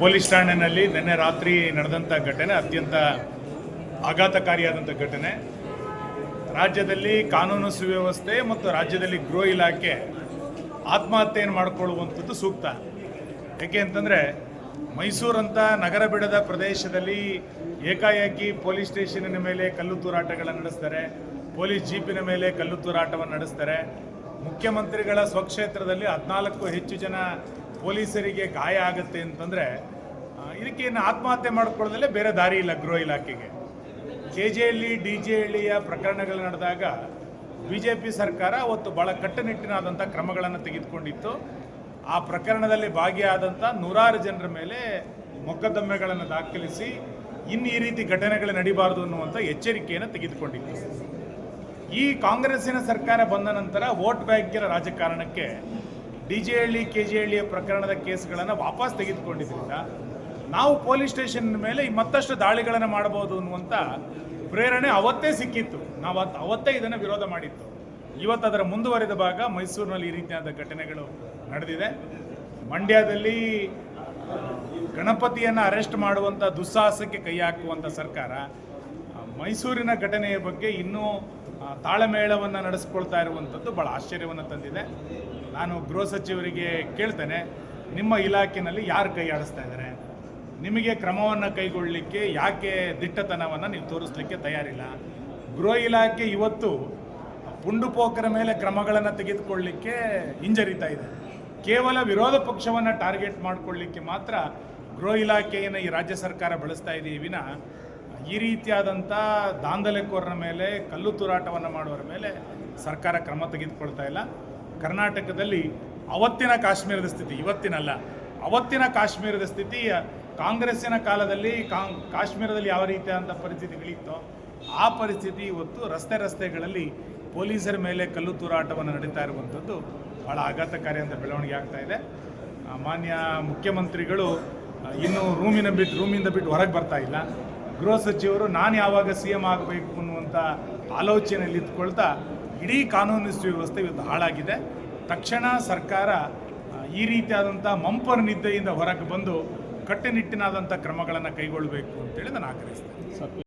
Police ಠಾಣೆಯಲ್ಲಿ ನಿನ್ನೆ ರಾತ್ರಿ ನಡೆದಂಥ ಘಟನೆ, ಅತ್ಯಂತ ಆಘಾತಕಾರಿಯಾದಂಥ ಘಟನೆ. ರಾಜ್ಯದಲ್ಲಿ ಕಾನೂನು ಸುವ್ಯವಸ್ಥೆ ಮತ್ತು ರಾಜ್ಯದಲ್ಲಿ ಗೃಹ ಇಲಾಖೆ ಆತ್ಮಹತ್ಯೆಯನ್ನು ಮಾಡಿಕೊಳ್ಳುವಂಥದ್ದು ಸೂಕ್ತ? ಯಾಕೆ ಅಂತಂದರೆ, ಮೈಸೂರಂಥ ನಗರ ಬಿಡದ ಪ್ರದೇಶದಲ್ಲಿ ಏಕಾಏಕಿ ಪೊಲೀಸ್ ಸ್ಟೇಷನಿನ ಮೇಲೆ ಕಲ್ಲು ತೂರಾಟಗಳನ್ನು ನಡೆಸ್ತಾರೆ, ಪೊಲೀಸ್ ಜೀಪಿನ ಮೇಲೆ ಕಲ್ಲು ತೂರಾಟವನ್ನು ನಡೆಸ್ತಾರೆ. ಮುಖ್ಯಮಂತ್ರಿಗಳ ಸ್ವಕ್ಷೇತ್ರದಲ್ಲಿ ಹದಿನಾಲ್ಕು ಹೆಚ್ಚು ಜನ ಪೊಲೀಸರಿಗೆ ಗಾಯ ಆಗುತ್ತೆ ಅಂತಂದರೆ ಇದಕ್ಕೇನು ಆತ್ಮಹತ್ಯೆ ಮಾಡಿಕೊಳ್ಳೋದಲ್ಲೇ ಬೇರೆ ದಾರಿ ಇಲ್ಲ ಗೃಹ ಇಲಾಖೆಗೆ. K J Halli D J ಹಳ್ಳಿಯ ಪ್ರಕರಣಗಳು ನಡೆದಾಗ ಬಿ ಜೆ ಪಿ ಸರ್ಕಾರ ಅವತ್ತು ಭಾಳ ಕಟ್ಟುನಿಟ್ಟಿನಾದಂಥ ಕ್ರಮಗಳನ್ನು ತೆಗೆದುಕೊಂಡಿತ್ತು. ಆ ಪ್ರಕರಣದಲ್ಲಿ ಭಾಗಿಯಾದಂಥ ನೂರಾರು ಜನರ ಮೇಲೆ ಮೊಕದ್ದಮೆಗಳನ್ನು ದಾಖಲಿಸಿ ಇನ್ನು ಈ ರೀತಿ ಘಟನೆಗಳು ನಡೀಬಾರದು ಅನ್ನುವಂಥ ಎಚ್ಚರಿಕೆಯನ್ನು ತೆಗೆದುಕೊಂಡಿತ್ತು. ಈ ಕಾಂಗ್ರೆಸ್ಸಿನ ಸರ್ಕಾರ ಬಂದ ನಂತರ ವೋಟ್ ಬ್ಯಾಂಕಿನ ರಾಜಕಾರಣಕ್ಕೆ D J Halli K J ಹಳ್ಳಿಯ ಪ್ರಕರಣದ ಕೇಸ್ಗಳನ್ನು ವಾಪಸ್ ತೆಗೆದುಕೊಂಡಿದ್ದರಿಂದ ನಾವು ಪೊಲೀಸ್ ಸ್ಟೇಷನ್ ಮೇಲೆ ಮತ್ತಷ್ಟು ದಾಳಿಗಳನ್ನು ಮಾಡಬಹುದು ಅನ್ನುವಂಥ ಪ್ರೇರಣೆ ಅವತ್ತೇ ಸಿಕ್ಕಿತ್ತು. ನಾವು ಅದು ಅವತ್ತೇ ಇದನ್ನು ವಿರೋಧ ಮಾಡಿತ್ತು. ಇವತ್ತು ಅದರ ಮುಂದುವರಿದ ಭಾಗ ಮೈಸೂರಿನಲ್ಲಿ ಈ ರೀತಿಯಾದ ಘಟನೆಗಳು ನಡೆದಿದೆ. ಮಂಡ್ಯದಲ್ಲಿ ಗಣಪತಿಯನ್ನು ಅರೆಸ್ಟ್ ಮಾಡುವಂಥ ದುಸ್ಸಾಹಸಕ್ಕೆ ಕೈ ಹಾಕುವಂಥ ಸರ್ಕಾರ ಮೈಸೂರಿನ ಘಟನೆಯ ಬಗ್ಗೆ ಇನ್ನೂ ತಾಳಮೇಳವನ್ನು ನಡೆಸ್ಕೊಳ್ತಾ ಇರುವಂಥದ್ದು ಭಾಳ ಆಶ್ಚರ್ಯವನ್ನು ತಂದಿದೆ. ನಾನು ಗೃಹ ಸಚಿವರಿಗೆ ಕೇಳ್ತೇನೆ, ನಿಮ್ಮ ಇಲಾಖೆಯಲ್ಲಿ ಯಾರು ಕೈ ಆಡಿಸ್ತಾ ಇದ್ದಾರೆ ನಿಮಗೆ ಕ್ರಮವನ್ನು ಕೈಗೊಳ್ಳಲಿಕ್ಕೆ ಯಾಕೆ ದಿಟ್ಟತನವನ್ನು ನೀವು ತೋರಿಸಲಿಕ್ಕೆ ತಯಾರಿಲ್ಲ? ಗೃಹ ಇಲಾಖೆ ಇವತ್ತು ಪುಂಡುಪೋಕರ ಮೇಲೆ ಕ್ರಮಗಳನ್ನು ತೆಗೆದುಕೊಳ್ಳಲಿಕ್ಕೆ ಹಿಂಜರಿತಾ ಇದೆ. ಕೇವಲ ವಿರೋಧ ಪಕ್ಷವನ್ನು ಟಾರ್ಗೆಟ್ ಮಾಡಿಕೊಳ್ಳಿಕ್ಕೆ ಮಾತ್ರ ಗೃಹ ಇಲಾಖೆಯನ್ನು ಈ ರಾಜ್ಯ ಸರ್ಕಾರ ಬಳಸ್ತಾ ಇದೆಯೇ ವಿನ ಈ ರೀತಿಯಾದಂಥ ದಾಂಧಲೆಕೋರರ ಮೇಲೆ, ಕಲ್ಲು ತೂರಾಟವನ್ನು ಮಾಡುವರ ಮೇಲೆ ಸರ್ಕಾರ ಕ್ರಮ ತೆಗೆದುಕೊಳ್ತಾ ಇಲ್ಲ. ಕರ್ನಾಟಕದಲ್ಲಿ ಅವತ್ತಿನ ಕಾಶ್ಮೀರದ ಸ್ಥಿತಿ, ಇವತ್ತಿನಲ್ಲ. ಅವತ್ತಿನ ಕಾಶ್ಮೀರದ ಸ್ಥಿತಿ, ಕಾಂಗ್ರೆಸ್ಸಿನ ಕಾಲದಲ್ಲಿ ಕಾಶ್ಮೀರದಲ್ಲಿ ಯಾವ ರೀತಿಯಾದಂಥ ಪರಿಸ್ಥಿತಿಗಳಿತ್ತೋ ಆ ಪರಿಸ್ಥಿತಿ ಇವತ್ತು ರಸ್ತೆ ರಸ್ತೆಗಳಲ್ಲಿ ಪೊಲೀಸರ ಮೇಲೆ ಕಲ್ಲು ತೂರಾಟವನ್ನು ನಡೀತಾ ಇರುವಂಥದ್ದು ಭಾಳ ಆಘಾತಕಾರಿ ಅಂತ ಬೆಳವಣಿಗೆ ಆಗ್ತಾ ಇದೆ. ಮಾನ್ಯ ಮುಖ್ಯಮಂತ್ರಿಗಳು ಇನ್ನೂ ರೂಮಿನ ಬಿಟ್ಟು, ರೂಮಿಂದ ಬಿಟ್ಟು ಹೊರಗೆ ಬರ್ತಾ ಇಲ್ಲ. ಗೃಹ ಸಚಿವರು ನಾನು ಯಾವಾಗ ಸಿ ಎಂ ಆಗಬೇಕು ಅನ್ನುವಂಥ ಆಲೋಚನೆಯಲ್ಲಿ ಇದ್ಕೊಳ್ತಾ ಇಡೀ ಕಾನೂನು ಸುವ್ಯವಸ್ಥೆ ಇವತ್ತು ಹಾಳಾಗಿದೆ. ತಕ್ಷಣ ಸರ್ಕಾರ ಈ ರೀತಿಯಾದಂಥ ಮಂಪರ್ ನಿದ್ದೆಯಿಂದ ಹೊರಗೆ ಬಂದು ಕಟ್ಟುನಿಟ್ಟಿನಾದಂಥ ಕ್ರಮಗಳನ್ನು ಕೈಗೊಳ್ಳಬೇಕು ಅಂತೇಳಿ ನಾನು ಆಗ್ರಹಿಸ್ತೇನೆ.